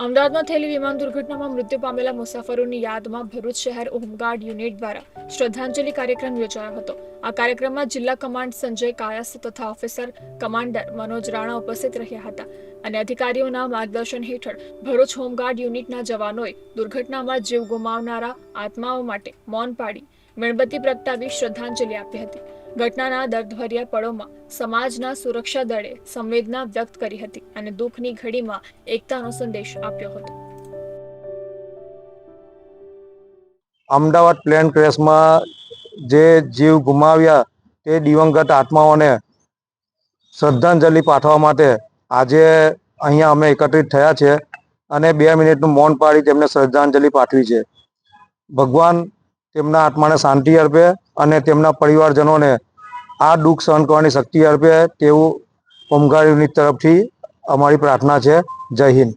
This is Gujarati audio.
અમદાવાદમાં થયેલી વિમાન દુર્ઘટનામાં મૃત્યુ પામેલા મુસાફરોની યાદમાં ભરૂચ શહેર હોમગાર્ડ યુનિટ દ્વારા શ્રદ્ધાંજલિ કાર્યક્રમ યોજાયો હતો. આ કાર્યક્રમમાં જિલ્લા કમાન્ડ સંજય કાયસ તથા ઓફિસર કમાન્ડર મનોજ રાણા ઉપસ્થિત રહ્યા હતા અને અધિકારીઓના માર્ગદર્શન હેઠળ ભરૂચ હોમગાર્ડ યુનિટના જવાનોએ દુર્ઘટનામાં જીવ ગુમાવનારા આત્માઓ માટે મૌન પાડી, મીણબત્તી પ્રગટાવી શ્રદ્ધાંજલિ આપી હતી. ઘટનાના દર્દભર્યા પળોમાં સમાજના સુરક્ષા દળે સંવેદના વ્યક્ત કરી હતી અને દુઃખની ઘડીમાં એકતાનો સંદેશ આપ્યો હતો. અમદાવાદ પ્લેન ક્રેશમાં જે જીવ ગુમાવ્યા તે દિવંગત આત્માઓને શ્રદ્ધાંજલિ પાઠવવા માટે આજે અહીંયા અમે એકત્રિત થયા છે અને બે મિનિટનું મૌન પાડી તેમને શ્રદ્ધાંજલિ પાઠવી છે. ભગવાન તેમના આત્માને શાંતિ અર્પે અને તેમના પરિવારજનોને આ દુઃખ સહન કરવાની શક્તિ અર્પે તેવું હોમગાર્ડ યુનિટ તરફથી અમારી પ્રાર્થના છે. જય હિન્દ.